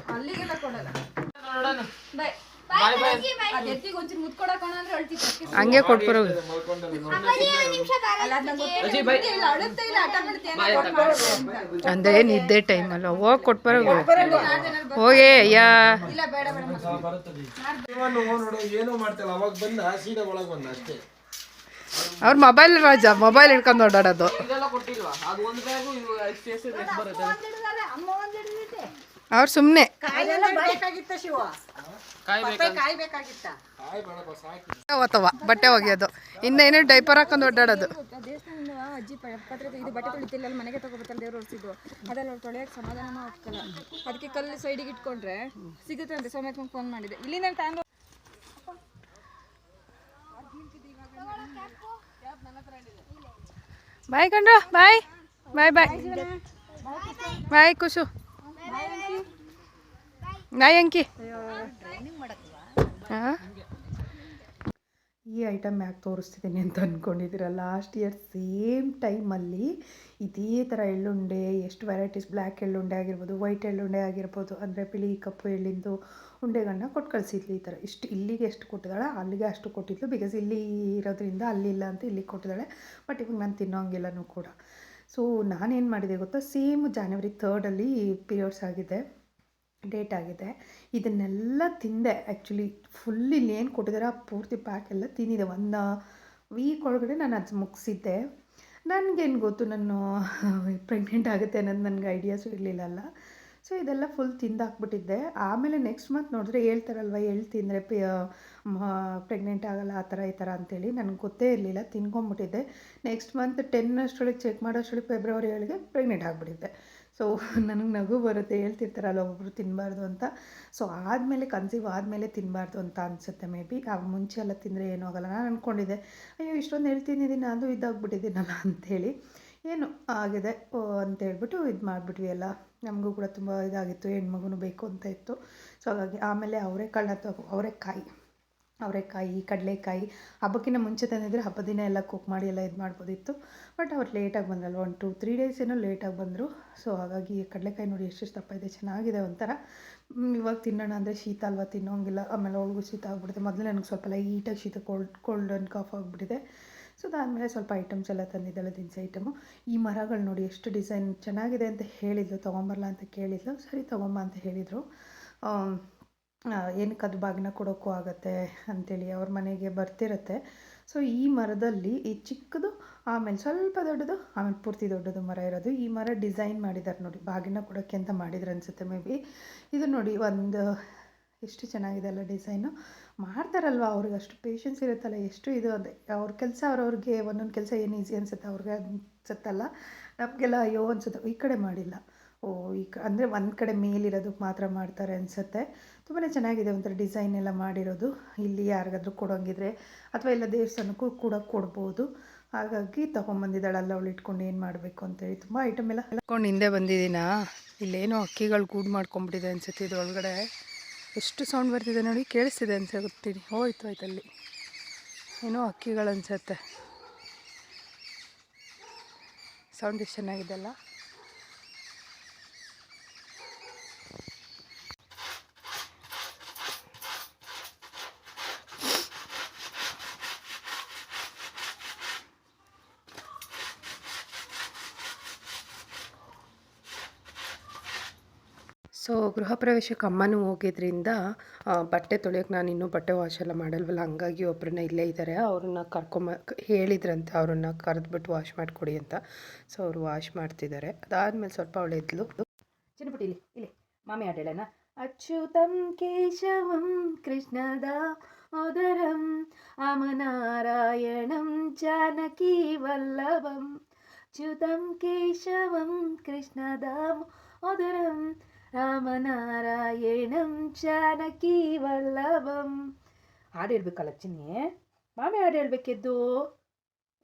ಅಲ್ಲಿಗೆಲ್ಲ ಕೊಡಲ್ಲ. ಬಾಯ್ ಬಾಯ್ ಬಾಯ್ ಹಂಗೆ ಕೊಟ್ಬಿರೋ. ಅಂದರೆ ನಿದ್ದೆ ಟೈಮಲ್ಲ ಹೋಗಿ ಕೊಟ್ಬರ ಹೋಗಿ ಅಯ್ಯ. ಅವ್ರ ಮೊಬೈಲ್ ರಾಜ ಮೊಬೈಲ್ ಹಿಡ್ಕೊಂಡು ಓಡಾಡೋದು. ಅವ್ರು ಸುಮ್ಮನೆ ಓತವ ಬಟ್ಟೆ ಒಗೆಯೋದು. ಇನ್ನೇನು ಡೈಪರ್ ಹಾಕೊಂಡು ಓಡಾಡೋದು ಆ ಅಜ್ಜಿ ಪ- ಪತ್ರ ಇದು ಬಟ್ಟೆ ತೊಳಿತಿಲ್ಲ ಅಲ್ಲಿ ಮನೆಗೆ ತಗೋಬರ್ತಾರೆ ದೇವ್ರು ಹೊರಿಸಿದ್ದು ಅದೆಲ್ಲ ಅವ್ರು ತೊಳೆಯಕ್ಕೆ ಸಮಾಧಾನ ಹೋಗ್ತಲ್ಲ ಅದಕ್ಕೆ ಕಲ್ಲು ಸೈಡಿಗೆ ಇಟ್ಕೊಂಡ್ರೆ ಸಿಗುತ್ತೆ ಅಂತ. ಸೌಮ್ಯಕ್ಕೆ ಫೋನ್ ಮಾಡಿದೆ. ಇಲ್ಲಿಂದ ತಗೊಂಡು ಬಾಯ್ ಕಂಡ್ರು ಬಾಯ್. ಬಾಯ್ ಬಾಯ್. ಬಾಯ್ ಕುಸು ಹಾಂ? ಈ ಐಟಮ್ ಯಾಕೆ ತೋರಿಸ್ತಿದ್ದೀನಿ ಅಂತ ಅಂದ್ಕೊಂಡಿದ್ದೀರ ಲಾಸ್ಟ್ ಇಯರ್ ಸೇಮ್ ಟೈಮಲ್ಲಿ ಇದೇ ಥರ ಎಳ್ಳುಂಡೆ, ಎಷ್ಟು ವೆರೈಟೀಸ್ ಬ್ಲ್ಯಾಕ್ ಎಳ್ಳುಂಡೆ ಆಗಿರ್ಬೋದು ವೈಟ್ ಎಳ್ಳುಂಡೆ ಆಗಿರ್ಬೋದು, ಅಂದರೆ ಬಿಳಿ ಕಪ್ಪು ಎಳ್ಳಿಂದು ಉಂಡೆಗಳನ್ನ ಕೊಟ್ಟು ಕಳಿಸಿದ್ಲು ಈ ಥರ ಇಷ್ಟು ಇಲ್ಲಿಗೆ ಎಷ್ಟು ಕೊಟ್ಟಿದ್ದಾಳೆ, ಅಲ್ಲಿಗೆ ಅಷ್ಟು ಕೊಟ್ಟಿದ್ಲು ಬಿಕಾಸ್ ಇಲ್ಲಿ ಇರೋದ್ರಿಂದ ಅಲ್ಲಿಲ್ಲ ಅಂತ ಇಲ್ಲಿಗೆ ಕೊಟ್ಟಿದ್ದಾಳೆ ಬಟ್ ಇವಾಗ ನಾನು ತಿನ್ನೋಂಗಿಲ್ಲನೂ ಕೂಡ. ಸೊ ನಾನೇನು ಮಾಡಿದೆ ಗೊತ್ತಾ? ಸೇಮ್ ಜಾನ್ವರಿ ಥರ್ಡಲ್ಲಿ ಪೀರಿಯಡ್ಸ್ ಆಗಿದೆ ಡೇಟ್ ಆಗಿದೆ. ಇದನ್ನೆಲ್ಲ ತಿಂದೆ ಆ್ಯಕ್ಚುಲಿ ಫುಲ್ ಇಲ್ಲಿ ಏನು ಕೊಟ್ಟಿದ್ದಾರೆ ಆ ಪೂರ್ತಿ ಪ್ಯಾಕ್ ಎಲ್ಲ ತಿಂದಿದೆ. ಒಂದು ವೀಕ್ ಒಳಗಡೆ ನಾನು ಅದು ಮುಗಿಸಿದ್ದೆ. ನನಗೇನು ಗೊತ್ತು, ನಾನು ಪ್ರೆಗ್ನೆಂಟ್ ಆಗುತ್ತೆ ಅನ್ನೋದು ನನಗೆ ಐಡಿಯಾಸು ಇರಲಿಲ್ಲಲ್ಲ ಸೊ ಇದೆಲ್ಲ ಫುಲ್ ತಿಂದಾಕ್ಬಿಟ್ಟಿದ್ದೆ. ಆಮೇಲೆ ನೆಕ್ಸ್ಟ್ ಮಂತ್ ನೋಡಿದ್ರೆ ಹೇಳ್ತಾರಲ್ವ ಎಳ್ಳು ತಿಂದರೆ ಪ್ರೆಗ್ನೆಂಟ್ ಆಗಲ್ಲ, ಆ ಥರ ಈ ಥರ ಅಂತೇಳಿ ನನಗೆ ಗೊತ್ತೇ ಇರಲಿಲ್ಲ, ತಿನ್ಕೊಂಬಿಟ್ಟಿದ್ದೆ. ನೆಕ್ಸ್ಟ್ ಮಂತ್ ಟೆನ್ ಅಷ್ಟರೊಳಗೆ ಚೆಕ್ ಮಾಡೋಷ್ಟರೊಳಗೆ ಫೆಬ್ರವರಿ ಒಳಗೆ ಪ್ರೆಗ್ನೆಂಟ್ ಆಗಿಬಿಟ್ಟಿದ್ದೆ ಸೊ ನನಗೆ ನಗು ಬರುತ್ತೆ, ಹೇಳ್ತಿರ್ತಾರಲ್ಲ ಒಬ್ಬೊಬ್ರು ತಿನ್ನಬಾರ್ದು ಅಂತ. ಸೊ ಆದಮೇಲೆ ಕನ್ಸೀವ್ ಆದಮೇಲೆ ತಿನ್ನಬಾರ್ದು ಅಂತ ಅನಿಸುತ್ತೆ ಮೇ ಬಿ ಆಗ ಮುಂಚೆ ಎಲ್ಲ ತಿಂದರೆ ಏನೂ ಆಗಲ್ಲ. ನಾನು ಅಂದ್ಕೊಂಡಿದ್ದೆ ಅಯ್ಯೋ, ಇಷ್ಟೊಂದು ಹೇಳ್ತಿದ್ದೀನಿ ಅದು ಇದಾಗ್ಬಿಟ್ಟಿದ್ದೀನಲ್ಲ ಅಂಥೇಳಿ ಏನು ಆಗಿದೆ? ಅಂತ ಹೇಳ್ಬಿಟ್ಟು ಇದು ಮಾಡಿಬಿಟ್ವಿ ಎಲ್ಲ. ನಮಗೂ ಕೂಡ ತುಂಬ ಇದಾಗಿತ್ತು ಹೆಣ್ಮಗು ಬೇಕು ಅಂತ ಇತ್ತು. ಸೊ ಹಾಗಾಗಿ ಆಮೇಲೆ ಅವರೆಕಾಳನ್ನ ತಗೋ ಅವರೆಕಾಯಿ ಅವರೆಕಾಯಿ, ಕಡಲೆಕಾಯಿ, ಹಬ್ಬಕ್ಕಿಂತ ಮುಂಚೆ ತಂದಿದ್ದರೆ ಹಬ್ಬದ ದಿನ ಎಲ್ಲ ಕುಕ್ ಮಾಡಿ ಎಲ್ಲ ಇದು ಮಾಡ್ಬೋದಿತ್ತು. ಬಟ್ ಅವ್ರು ಲೇಟಾಗಿ ಬಂದ್ರಲ್ಲ ಒನ್ ಟು ತ್ರೀ ಡೇಸ್ ಏನೋ ಲೇಟಾಗಿ ಬಂದರು. ಸೊ ಹಾಗಾಗಿ ಕಡಲೆಕಾಯಿ ನೋಡಿ ಎಷ್ಟೆಷ್ಟು ದಪ್ಪ ಇದೆ, ಚೆನ್ನಾಗಿದೆ ಒಂಥರ. ಇವಾಗ ತಿನ್ನೋಣ ಅಂದರೆ ಶೀತ ಅಲ್ವಾ, ತಿನ್ನೋಂಗಿಲ್ಲ. ಆಮೇಲೆ ಅವಳಿಗೂ ಶೀತ ಆಗಿಬಿಡುತ್ತೆ. ಮೊದಲು ನನಗೆ ಸ್ವಲ್ಪ ಲೈಟಾಗಿ ಶೀತ ಕೋಲ್ಡ್ ಕೋಲ್ಡ್ ಆ್ಯಂಡ್ ಕಾಫ್ ಆಗಿಬಿಟ್ಟಿದೆ. ಸೊ ಅದಾದಮೇಲೆ ಸ್ವಲ್ಪ ಐಟಮ್ಸ್ ಎಲ್ಲ ತಂದಿದ್ದಾಳೆ ದಿನಸಿ ಐಟಮು ಈ ಮರಗಳು ನೋಡಿ ಎಷ್ಟು ಡಿಸೈನ್ ಚೆನ್ನಾಗಿದೆ ಅಂತ ಹೇಳಿದ್ಲು ತೊಗೊಂಬರಲ್ಲ ಅಂತ ಕೇಳಿದ್ಲು. ಸರಿ ತೊಗೊಂಬ ಅಂತ ಹೇಳಿದರು. ಏನಕ್ಕೆ ಅದು ಬಾಗಿನ ಕೊಡೋಕ್ಕೂ ಆಗುತ್ತೆ ಅಂತೇಳಿ ಅವ್ರ ಮನೆಗೆ ಬರ್ತಿರುತ್ತೆ. ಸೊ ಈ ಮರದಲ್ಲಿ ಈ ಚಿಕ್ಕದು, ಆಮೇಲೆ ಸ್ವಲ್ಪ ದೊಡ್ಡದು, ಆಮೇಲೆ ಪೂರ್ತಿ ದೊಡ್ಡದು ಮರ ಇರೋದು. ಈ ಮರ ಡಿಸೈನ್ ಮಾಡಿದ್ದಾರೆ ನೋಡಿ, ಬಾಗಿನ ಕೊಡೋಕ್ಕೆ ಅಂತ ಮಾಡಿದ್ರು ಅನಿಸುತ್ತೆ ಮೇ ಬಿ. ಇದು ನೋಡಿ, ಒಂದು ಎಷ್ಟು ಚೆನ್ನಾಗಿದೆ ಅಲ್ಲ ಡಿಸೈನು. ಮಾಡ್ತಾರಲ್ವ ಅವ್ರಿಗೆ, ಅಷ್ಟು ಪೇಷನ್ಸ್ ಇರುತ್ತಲ್ಲ, ಎಷ್ಟು ಇದು ಅದೇ. ಅವ್ರ ಕೆಲಸ, ಅವ್ರವ್ರಿಗೆ ಒಂದೊಂದು ಕೆಲಸ ಏನು ಈಸಿ ಅನಿಸುತ್ತೆ? ಅವ್ರಿಗೆ ಅನ್ಸುತ್ತಲ್ಲ. ನಮಗೆಲ್ಲ ಅಯ್ಯೋ ಅನಿಸುತ್ತೆ. ಈ ಕಡೆ ಮಾಡಿಲ್ಲ. ಓ, ಈ ಕ, ಅಂದರೆ ಒಂದು ಕಡೆ ಮೇಲಿರೋದಕ್ಕೆ ಮಾತ್ರ ಮಾಡ್ತಾರೆ ಅನಿಸುತ್ತೆ. ತುಂಬಾ ಚೆನ್ನಾಗಿದೆ ಒಂಥರ ಡಿಸೈನ್ ಎಲ್ಲ ಮಾಡಿರೋದು. ಇಲ್ಲಿ ಯಾರಿಗಾದ್ರೂ ಕೊಡೋಂಗಿದ್ರೆ ಅಥವಾ ಎಲ್ಲ ದೇವಸ್ಥಾನಕ್ಕೂ ಕೂಡ ಕೊಡ್ಬೋದು. ಹಾಗಾಗಿ ತೊಗೊಂಬಂದಿದ್ದಾಳಲ್ಲ ಅವಳು ಇಟ್ಕೊಂಡು ಏನು ಮಾಡಬೇಕು ಅಂತೇಳಿ ತುಂಬ ಐಟಮ್ ಎಲ್ಲ ಇಟ್ಕೊಂಡು ಹಿಂದೆ ಬಂದಿದ್ದೀನಾ? ಇಲ್ಲೇನೋ ಅಕ್ಕಿಗಳು ಗೂಡು ಮಾಡ್ಕೊಂಬಿಟ್ಟಿದೆ ಅನ್ಸುತ್ತೆ ಇದ್ರೊಳಗಡೆ ಎಷ್ಟು ಸೌಂಡ್ ಬರ್ತಿದೆ ನೋಡಿ, ಕೇಳಿಸ್ತಿದೆ ಅಂತ ಗೊತ್ತೀನಿ ಹೋಯ್ತು ಆಯ್ತು ಅಲ್ಲಿ. ಏನೋ ಅಕ್ಕಿಗಳು ಅನ್ಸುತ್ತೆ. ಸೌಂಡ್ ಎಷ್ಟು ಚೆನ್ನಾಗಿದೆ ಅಲ್ಲ? ಸೊ ಗೃಹ ಪ್ರವೇಶಕ್ಕೆ ಅಮ್ಮನೂ ಹೋಗಿದ್ದರಿಂದ ಬಟ್ಟೆ ತೊಳೆಯೋಕ್ಕೆ ನಾನು ಇನ್ನೂ ಬಟ್ಟೆ ವಾಶ್ ಎಲ್ಲ ಮಾಡಲ್ವಲ್ಲ ಹಂಗಾಗಿ ಒಬ್ಬರನ್ನ ಇಲ್ಲೇ ಇದ್ದಾರೆ ಅವ್ರನ್ನ ಕರ್ಕೊಂಬ, ಹೇಳಿದ್ರಂತೆ ಅವ್ರನ್ನ ಕರೆದ್ಬಿಟ್ಟು ವಾಶ್ ಮಾಡಿಕೊಡಿ ಅಂತ. ಸೊ ಅವರು ವಾಶ್ ಮಾಡ್ತಿದ್ದಾರೆ ಅದಾದಮೇಲೆ ಸ್ವಲ್ಪ ಅವಳು ಎದ್ಲು. ಚಿನ್ನಪುಟ್ಟಿ, ಇಲ್ಲಿ ಇಲ್ಲಿ, ಮಾಮಿ ಆಡೇಳನ ಅಚ್ಯುತಂ ಕೇಶವಂ ಕೃಷ್ಣದ ಉದರಂ ಅಮನಾರಾಯಣಂ ಜಾನಕಿ ವಲ್ಲಭಂ ಚ್ಯುತಂ ಕೇಶವಂ ಕೃಷ್ಣದ ಓದರಂ ರಾಮನಾರಾಯಣಂ ಚಾನಕಿ ವಲ್ಲಭಂ. ಹಾಡು ಹೇಳ್ಬೇಕಲ್ಲ ಚಿನ್ನಿ ಮಾಮಿ ಹಾಡು ಹೇಳ್ಬೇಕಿದ್ದು?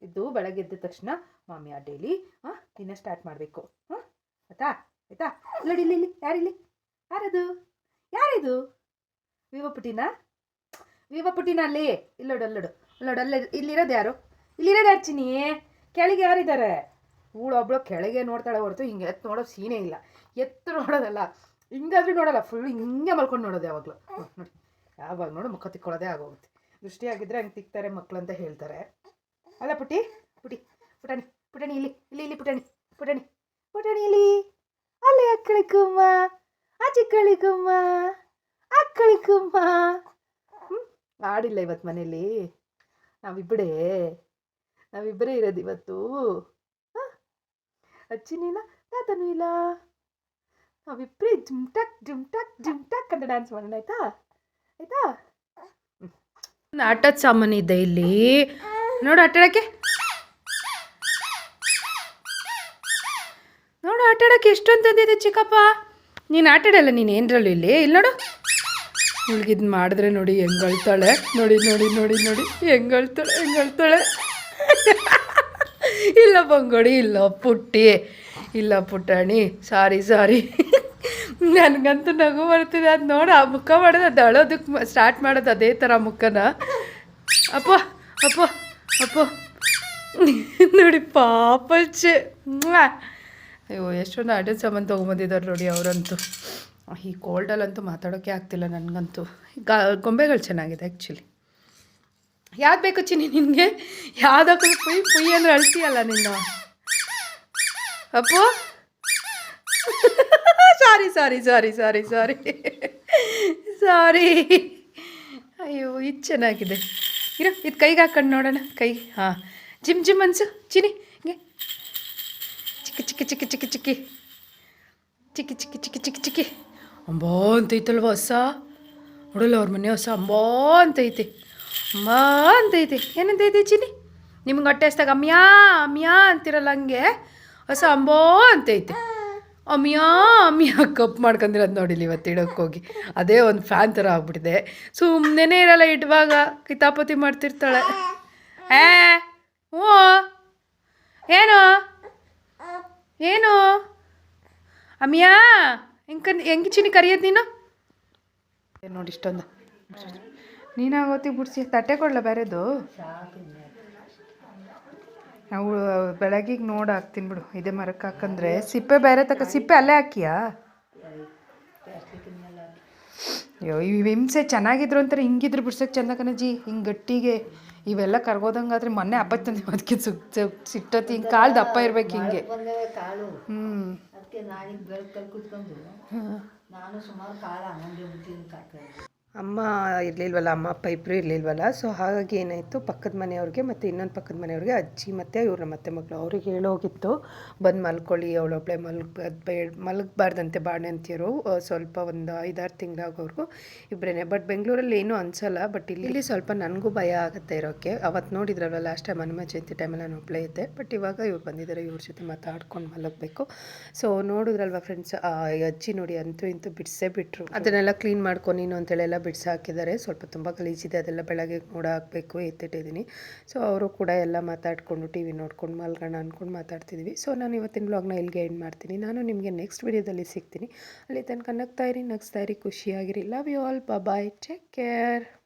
ಇದ್ದು ಬೆಳಗ್ಗೆ ಎದ್ದ ತಕ್ಷಣ ಮಾಮಿ ಹಾಡು ಹೇಳಿ ಹಾಂ ದಿನ ಸ್ಟಾರ್ಟ್ ಮಾಡಬೇಕು. ಹಾಂ ಆಯ್ತಾ? ಆಯ್ತಾ? ನೋಡಿ ಇಲ್ಲಿ ಇಲ್ಲಿ ಯಾರಿಲ್ಲಿ ಯಾರದು? ಯಾರಿದು? ವಿವ ಪುಟಿನ? ವಿವ ಅಲ್ಲಿ? ಇಲ್ಲೋಡು, ಅಲ್ಲೋಡು. ಅಲ್ಲೋಡು, ಅಲ್ಲೇ, ಇಲ್ಲಿರೋದು ಯಾರು? ಇಲ್ಲಿರೋದು ಯಾರು ಚಿನ್ನಿ? ಕೆಳಗೆ ಯಾರಿದ್ದಾರೆ? ಒಬ್ಳು ಕೆಳಗೆ ನೋಡ್ತಾಳೆ ಹೊರತು ಹಿಂಗೆ ಎತ್ತು ನೋಡೋ ಸೀನೇ ಇಲ್ಲ. ಎತ್ತು ನೋಡೋದಲ್ಲ. ಹಿಂಗಾದ್ರೂ ನೋಡಲ್ಲ ಫುಲ್ ಹಿಂಗೆ ಮಲ್ಕೊಂಡು ನೋಡೋದು ಯಾವಾಗಲೂ. ನೋಡಿ ಯಾವಾಗ ನೋಡು ಮುಖ ತಿಕ್ಕೊಳ್ಳೋದೇ ಆಗೋಗುತ್ತೆ. ದೃಷ್ಟಿ ಆಗಿದ್ರೆ ಹಂಗೆ ತಿಕ್ತಾರೆ ಮಕ್ಕಳು ಅಂತ ಹೇಳ್ತಾರೆ. ಅಲ್ಲ ಪುಟಿ ಪುಟಿ ಪುಟಾಣಿ ಪುಟಾಣಿ ಇಲ್ಲಿ ಇಲ್ಲಿ ಇಲ್ಲಿ ಪುಟಾಣಿ ಪುಟಾಣಿ ಪುಟಾಣಿ ಇಲ್ಲಿ. ಅಲ್ಲೇ ಅಕ್ಕಳಿಕಮ್ಮ ಆಚೆ ಕಳಿಕಮ್ಮ ಅಕ್ಕಳಿಕಮ್ಮ ಹ್ಞೂ ಆಡಿಲ್ಲ ಇವತ್ತು ಮನೇಲಿ. ನಾವಿಬ್ಬರೇ ನಾವಿಬ್ಬರೇ ಇರೋದು ಇವತ್ತು. ಅಜ್ಜಿನೂ ಇಲ್ಲ ತಾತನೂ ಇಲ್ಲ. ನಾವಿಬ್ಬರೇ ಜಿಮ್ ಟಕ್ ಜಿಮ್ ಟಕ್ ಜಿಮ್ ಟಕ್ ಅಂತ ಡ್ಯಾನ್ಸ್ ಮಾಡೋಣ, ಆಯ್ತಾ? ಆಯ್ತಾ? ಆಟದ ಸಾಮಾನು ಇದೆ ಇಲ್ಲಿ. ನೋಡು ಆಟಾಡೋಕ್ಕೆ ನೋಡು ಆಟಾಡೋಕ್ಕೆ ಎಷ್ಟೊಂದು ತಂದಿದೆ ಚಿಕ್ಕಪ್ಪ. ನೀನು ಆಟಾಡಲ್ಲ ನೀನು ಏನರಲ್ಲೂ ಇಲ್ಲಿ? ಇಲ್ಲಿ ನೋಡು. ಇವ್ಳಿಗಿದ್ ಮಾಡಿದ್ರೆ ನೋಡಿ ಹೆಂಗಳ್ತಾಳೆ. ನೋಡಿ ನೋಡಿ ನೋಡಿ ನೋಡಿ, ಹೆಂಗಳ್ತಾಳೆ ಹೆಂಗಳ್ತಾಳೆ. ಇಲ್ಲ ಬಂಗೋಡಿ, ಇಲ್ಲ ಪುಟ್ಟಿ, ಇಲ್ಲ ಪುಟಾಣಿ, ಸಾರಿ ಸಾರಿ. ನನಗಂತೂ ನಗು ಬರ್ತಿದೆ ಅದು ನೋಡಿ, ಆ ಮುಖ ಮಾಡೋದು, ಅದು ಅಳೋದಕ್ಕೆ ಸ್ಟಾರ್ಟ್ ಮಾಡೋದು ಅದೇ ಥರ ಮುಖನ. ಅಪ್ಪ ಅಪ್ಪ ಅಪ್ಪ. ನೋಡಿ ಪಾಪಚ್ಚೆ. ಅಯ್ಯೋ, ಎಷ್ಟೊಂದು ಅಡ್ರೆಸ್ ಸಾಮಾನು ತೊಗೊಂಬಂದಿದ್ದಾರೆ ನೋಡಿ ಅವರಂತೂ. ಈ ಕೋಲ್ಡಲ್ಲಂತೂ ಮಾತಾಡೋಕ್ಕೆ ಆಗ್ತಿಲ್ಲ ನನಗಂತೂ. ಗೊಂಬೆಗಳು ಚೆನ್ನಾಗಿದೆ ಆ್ಯಕ್ಚುಲಿ ಯಾವ್ದು ಬೇಕು ಚಿನ್ನಿ ನಿನಗೆ? ಯಾವುದಕ್ಕೂ ಪುಯ್ ಪುಯ್ ಅಂದ್ರೆ ಅಳ್ತೀಯಲ್ಲ ನಿನ್ನ. ಅಪ್ಪು? ಸಾರಿ ಸಾರಿ ಸಾರಿ ಸಾರಿ ಸಾರಿ ಸಾರಿ ಅಯ್ಯೋ, ಇದು ಚೆನ್ನಾಗಿದೆ. ಇರೋ, ಇದು ಕೈಗೆ ಹಾಕೊಂಡು ನೋಡೋಣ. ಕೈ, ಹಾಂ. ಜಿಮ್ ಜಿಮ್ ಅನ್ಸು. ಚಿನಿ ಹಿಂಗೆ. ಚಿಕ್ಕಿ ಚಿಕ್ಕಿ ಚಿಕ್ಕಿ ಚಿಕ್ಕಿ ಚಿಕ್ಕಿ. ಚಿಕ್ಕಿ ಚಿಕ್ಕಿ ಚಿಕ್ಕಿ ಚಿಕ್ಕಿ ಚಿಕ್ಕಿ. ಅಂಬಾ ಅಂತೈತಲ್ವ ಹೊಸ? ನೋಡಲ್ಲ, ಅವ್ರ ಮನೆ ಹೊಸ ಅಂಬಾ ಅಂಬಾ ಅಂತೈತೆ ಏನಂತೈತಿ ಚಿನಿ ನಿಮ್ಗೆ ಹೊಟ್ಟೆ ಹಸ್ದಾಗ ಅಮ್ಯಾ ಅಮ್ಯಾ ಅಂತಿರಲ್ಲ ಹಂಗೆ? ಹೊಸ ಅಂಬೋ ಅಂತೈತೆ ಅಮ್ಯಾ ಅಮ್ಯಾ ಕಪ್ ಮಾಡ್ಕೊಂಡಿರೋದು ನೋಡಿಲ್ಲ ಇವತ್ತು ಇಡೋಕ್ಕೋಗಿ ಅದೇ ಒಂದು ಫ್ಯಾನ್ ಥರ ಆಗ್ಬಿಟ್ಟಿದೆ. ಸುಮ್ಮನೆ ಇರಲ್ಲ, ಇಡುವಾಗ. ಕಿತಾಪತಿ ಮಾಡ್ತಿರ್ತಾಳೆ. ಏ, ಹ್ಞೂ. ಏನು? ಏನು? ಅಮ್ಯಾ, ಹೆಂಗೆ ಹೆಂಗೆ ಚಿನಿ ಕರಿಯೋದು ನೀನು? ನೋಡಿ ಇಷ್ಟೊಂದು. ನೀನಾಗೋತಿ ಬಿಡಿಸಿ ತಟ್ಟೆ ಕೊಡಲ ಬೇರೆದು? ನಾವು ಬೆಳಗಿಗೆ ನೋಡಿ ಹಾಕ್ತೀನಿ ಬಿಡು ಇದೇ ಮರಕ್ಕೆ ಹಾಕಂದ್ರೆ. ಸಿಪ್ಪೆ ಬೇರೆ ತಕ ಸಿಪ್ಪೆ ಅಲ್ಲೇ ಹಾಕಿಯಾ? ಅಯ್ಯೋ ಇವು ಹಿಂಸೆ ಚೆನ್ನಾಗಿದ್ರು ಅಂತಾರೆ ಹಿಂಗಿದ್ರು ಬಿಡ್ಸಕ್ಕೆ ಚಂದ ಕಣಜಿ ಹಿಂಗೆ ಗಟ್ಟಿಗೆ. ಇವೆಲ್ಲ ಕರ್ಗೋದಂಗಾದ್ರೆ ಮೊನ್ನೆ ಹಬ್ಬ ತಂದೆ ಅದಕ್ಕೆ ಸುಕ್ ಸಿಟ್ಟತಿ ಹಿಂಗೆ ಕಾಲು ದಪ್ಪ ಇರ್ಬೇಕು ಹಿಂಗೆ. ಹ್ಞೂ ನಾನು ಸುಮಾರು ಅಮ್ಮ ಇರಲಿಲ್ವಲ್ಲ, ಅಮ್ಮ ಅಪ್ಪ ಇಬ್ಬರು ಇರಲಿಲ್ವಲ್ಲ ಸೊ ಹಾಗಾಗಿ ಏನಾಯಿತು, ಪಕ್ಕದ ಮನೆಯವ್ರಿಗೆ ಮತ್ತು ಇನ್ನೊಂದು ಪಕ್ಕದ ಮನೆಯವ್ರಿಗೆ ಅಜ್ಜಿ ಮತ್ತು ಇವ್ರ ಮತ್ತೆ ಮಗಳು, ಅವ್ರಿಗೆ ಹೇಳೋಗಿತ್ತು, ಬಂದು ಮಲ್ಕೊಳ್ಳಿ, ಅವಳೊಬ್ಳೆ ಮಲ್ಗ ಬೇಡ ಮಲಗಬಾರ್ದಂತೆ ಬಾಣಂತಿಯರು ಸ್ವಲ್ಪ ಒಂದು ಐದಾರು ತಿಂಗಳಾಗೋರ್ಗು ಇಬ್ಬರೇ ಬಟ್ ಬೆಂಗಳೂರಲ್ಲಿ ಏನೂ ಅನಿಸಲ್ಲ ಬಟ್ ಇಲ್ಲಿ ಇಲ್ಲಿ ಸ್ವಲ್ಪ ನನಗೂ ಭಯ ಆಗುತ್ತೆ ಇರೋಕ್ಕೆ ಅವತ್ತು ನೋಡಿದ್ರಲ್ಲ ಲಾಸ್ಟ್ ಟೈಮ್ ಹನುಮ ಜಯಂತಿ ಟೈಮಲ್ಲಿ ನಾನು ಒಬ್ಬಳೇ ಇದ್ದೆ ಬಟ್ ಇವಾಗ ಇವ್ರು ಬಂದಿದ್ದಾರೆ ಇವ್ರ ಜೊತೆ ಮಾತಾಡ್ಕೊಂಡು ಮಲಗಬೇಕು. ಸೊ ನೋಡಿದ್ರಲ್ವ ಫ್ರೆಂಡ್ಸ್ ಅಜ್ಜಿ ನೋಡಿ ಅಂತೂ ಇಂತೂ ಬಿಡಿಸೇ ಬಿಟ್ಟರು ಅದನ್ನೆಲ್ಲ ಕ್ಲೀನ್ ಮಾಡ್ಕೊ ನೀನು ಅಂತೇಳಿ ಬಿಡಿಸಿ ಹಾಕಿದ್ದಾರೆ ಸ್ವಲ್ಪ ತುಂಬ ಗಲೀಜಿದೆ. ಅದೆಲ್ಲ ಬೆಳಗ್ಗೆ ಕೂಡ ಹಾಕಬೇಕು ಎತ್ತಿಟ್ಟಿದ್ದೀನಿ. ಸೊ ಅವರು ಕೂಡ ಎಲ್ಲ ಮಾತಾಡಿಕೊಂಡು ಟಿ ವಿ ನೋಡ್ಕೊಂಡು ಮಲ್ಗೋಣ ಅಂದ್ಕೊಂಡು ಮಾತಾಡ್ತಿದ್ವಿ. ಸೊ ನಾನು ಇವತ್ತಿನ ಬ್ಲಾಗ್ನ ಇಲ್ಲಿಗೆ ಎಂಡ್ ಮಾಡ್ತೀನಿ. ನಾನು ನಿಮಗೆ ನೆಕ್ಸ್ಟ್ ವಿಡಿಯೋದಲ್ಲಿ ಸಿಗ್ತೀನಿ. ಅಲ್ಲಿ ತನಕ ನಗ್ತಾ ಇರಿ. ನಗ್ಸ್ತಾ ಇರಿ. ಖುಷಿಯಾಗಿರಿ. Love you all bye take care